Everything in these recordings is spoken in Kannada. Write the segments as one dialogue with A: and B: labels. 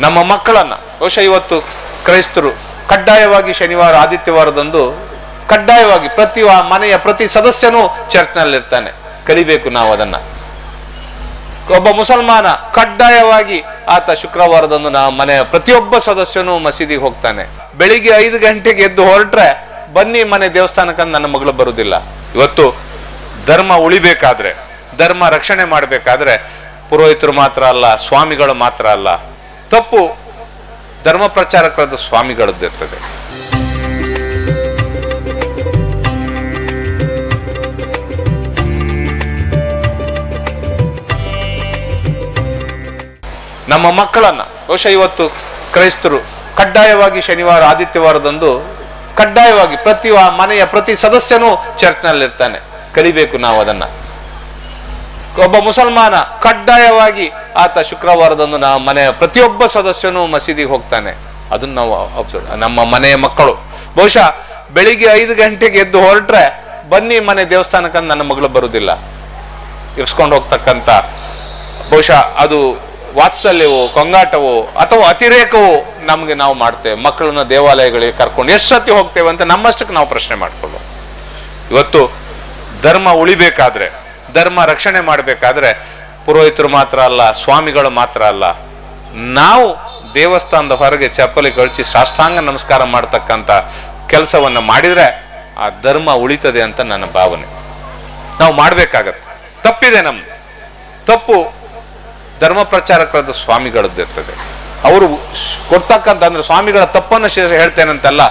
A: ನಮ್ಮ ಮಕ್ಕಳನ್ನ. ಬಹುಶಃ ಇವತ್ತು ಕ್ರೈಸ್ತರು ಕಡ್ಡಾಯವಾಗಿ ಶನಿವಾರ, ಆದಿತ್ಯವಾರದಂದು ಕಡ್ಡಾಯವಾಗಿ ಪ್ರತಿ ಮನೆಯ ಪ್ರತಿ ಸದಸ್ಯನೂ ಚರ್ಚ್ನಲ್ಲಿರ್ತಾನೆ. ಕಲಿಬೇಕು ನಾವು ಅದನ್ನು. ಒಬ್ಬ ಮುಸಲ್ಮಾನ ಕಡ್ಡಾಯವಾಗಿ ಆತ ಶುಕ್ರವಾರದಂದು ನಾವು ಮನೆಯ ಪ್ರತಿಯೊಬ್ಬ ಸದಸ್ಯನೂ ಮಸೀದಿಗೆ ಹೋಗ್ತಾನೆ. ಬೆಳಿಗ್ಗೆ ಐದು ಗಂಟೆಗೆ ಎದ್ದು ಹೊರಟ್ರೆ ಬನ್ನಿ ಮನೆ ದೇವಸ್ಥಾನಕ್ಕೆ ನನ್ನ ಮಗಳು ಬರುವುದಿಲ್ಲ. ಇವತ್ತು ಧರ್ಮ ಉಳಿಬೇಕಾದ್ರೆ, ಧರ್ಮ ರಕ್ಷಣೆ ಮಾಡಬೇಕಾದ್ರೆ ಪುರೋಹಿತರು ಮಾತ್ರ ಅಲ್ಲ, ಸ್ವಾಮಿಗಳು ಮಾತ್ರ ಅಲ್ಲ. ತಪ್ಪು ಧರ್ಮ ಪ್ರಚಾರಕರಾದ ಸ್ವಾಮಿಗಳದ್ದಿರ್ತದೆ. ನಮ್ಮ ಮಕ್ಕಳನ್ನ ಬಹುಶಃ ಇವತ್ತು ಕ್ರೈಸ್ತರು ಕಡ್ಡಾಯವಾಗಿ ಶನಿವಾರ, ಆದಿತ್ಯವಾರದಂದು ಕಡ್ಡಾಯವಾಗಿ ಪ್ರತಿ ಮನೆಯ ಪ್ರತಿ ಸದಸ್ಯನೂ ಚರ್ಚ್ನಲ್ಲಿರ್ತಾನೆ. ಕಲಿಬೇಕು ನಾವು ಅದನ್ನ ಒಬ್ಬ ಮುಸಲ್ಮಾನ ಕಡ್ಡಾಯವಾಗಿ ಆತ ಶುಕ್ರವಾರದಂದು ನಾವು ಮನೆಯ ಪ್ರತಿಯೊಬ್ಬ ಸದಸ್ಯನೂ ಮಸೀದಿಗೆ ಹೋಗ್ತಾನೆ. ಅದನ್ನ ನಾವು ಅಬ್ಸರ್ವ್ ನಮ್ಮ ಮನೆಯ ಮಕ್ಕಳು. ಬಹುಶಃ ಬೆಳಿಗ್ಗೆ ಐದು ಗಂಟೆಗೆ ಎದ್ದು ಹೊರಟ್ರೆ ಬನ್ನಿ ಮನೆ ದೇವಸ್ಥಾನಕ್ಕೆ ನನ್ನ ಮಗಳು ಬರುವುದಿಲ್ಲ. ಇರ್ಸ್ಕೊಂಡು ಹೋಗ್ತಕ್ಕಂಥ, ಬಹುಶಃ ಅದು ವಾತ್ಸಲ್ಯವೋ, ಕೊಂಗಾಟವೋ ಅಥವಾ ಅತಿರೇಕವೋ ನಮಗೆ ನಾವು ಮಾಡ್ತೇವೆ. ಮಕ್ಕಳನ್ನ ದೇವಾಲಯಗಳಿಗೆ ಕರ್ಕೊಂಡು ಎಷ್ಟು ಸತಿ ಹೋಗ್ತೇವೆ ಅಂತ ನಮ್ಮಷ್ಟಕ್ಕೆ ನಾವು ಪ್ರಶ್ನೆ ಮಾಡ್ಕೊಳ್ಳೋದು. ಇವತ್ತು ಧರ್ಮ ಉಳಿಬೇಕಾದ್ರೆ, ಧರ್ಮ ರಕ್ಷಣೆ ಮಾಡಬೇಕಾದ್ರೆ ಪುರೋಹಿತರು ಮಾತ್ರ ಅಲ್ಲ, ಸ್ವಾಮಿಗಳು ಮಾತ್ರ ಅಲ್ಲ. ನಾವು ದೇವಸ್ಥಾನದ ಹೊರಗೆ ಚಪ್ಪಲಿ ಕಳಿಸಿ ಸಾಷ್ಟಾಂಗ ನಮಸ್ಕಾರ ಮಾಡ್ತಕ್ಕಂಥ ಕೆಲಸವನ್ನು ಮಾಡಿದರೆ ಆ ಧರ್ಮ ಉಳಿತದೆ ಅಂತ ನನ್ನ ಭಾವನೆ. ನಾವು ಮಾಡಬೇಕಾಗತ್ತೆ. ತಪ್ಪಿದೆ ನಮ್ದು. ತಪ್ಪು ಧರ್ಮ ಪ್ರಚಾರಕರಾದ ಸ್ವಾಮಿಗಳದ್ದಿರ್ತದೆ. ಅವರು ಕೊಡ್ತಕ್ಕಂಥ ಅಂದ್ರೆ ಸ್ವಾಮಿಗಳ ತಪ್ಪನ್ನು ಶೇಷ ಹೇಳ್ತೇನಂತಲ್ಲ,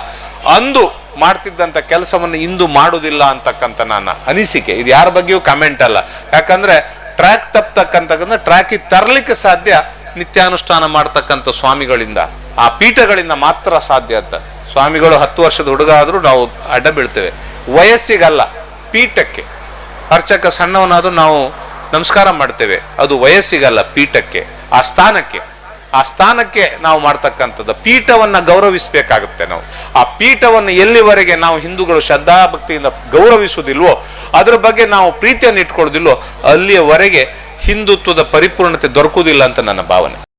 A: ಅಂದು ಮಾಡ್ತಿದ್ದಂಥ ಕೆಲಸವನ್ನು ಇಂದು ಮಾಡುವುದಿಲ್ಲ ಅಂತಕ್ಕಂಥ ನನ್ನ ಅನಿಸಿಕೆ. ಇದು ಯಾರ ಬಗ್ಗೆಯೂ ಕಮೆಂಟ್ ಅಲ್ಲ. ಯಾಕಂದ್ರೆ ಟ್ರ್ಯಾಕ್ ತಪ್ಪತಕ್ಕಂತಕ್ಕಂಥ ಟ್ರ್ಯಾಕಿಗೆ ತರಲಿಕ್ಕೆ ಸಾಧ್ಯ ನಿತ್ಯಾನುಷ್ಠಾನ ಮಾಡ್ತಕ್ಕಂಥ ಸ್ವಾಮಿಗಳಿಂದ. ಆ ಪೀಠಗಳಿಂದ ಮಾತ್ರ ಸಾಧ್ಯ ಅಂತ. ಸ್ವಾಮಿಗಳು ಹತ್ತು ವರ್ಷದ ಹುಡುಗ ಆದರೂ ನಾವು ಅಡ್ಡ ಬೀಳ್ತೇವೆ. ವಯಸ್ಸಿಗಲ್ಲ, ಪೀಠಕ್ಕೆ. ಅರ್ಚಕ ಸಣ್ಣವನಾದರೂ ನಾವು ನಮಸ್ಕಾರ ಮಾಡ್ತೇವೆ. ಅದು ವಯಸ್ಸಿಗಲ್ಲ, ಪೀಠಕ್ಕೆ. ಆ ಸ್ಥಾನಕ್ಕೆ. ಆ ಸ್ಥಾನಕ್ಕೆ ನಾವು ಮಾಡ್ತಕ್ಕಂಥದ್ದು, ಪೀಠವನ್ನ ಗೌರವಿಸಬೇಕಾಗುತ್ತೆ ನಾವು. ಆ ಪೀಠವನ್ನು ಎಲ್ಲಿವರೆಗೆ ನಾವು ಹಿಂದೂಗಳು ಶ್ರದ್ಧಾಭಕ್ತಿಯಿಂದ ಗೌರವಿಸುವುದಿಲ್ವೋ, ಅದ್ರ ಬಗ್ಗೆ ನಾವು ಪ್ರೀತಿಯನ್ನು ಇಟ್ಕೊಳ್ಳೋದಿಲ್ವೋ ಅಲ್ಲಿಯವರೆಗೆ ಹಿಂದುತ್ವದ ಪರಿಪೂರ್ಣತೆ ದೊರಕುವುದಿಲ್ಲ ಅಂತ ನನ್ನ ಭಾವನೆ.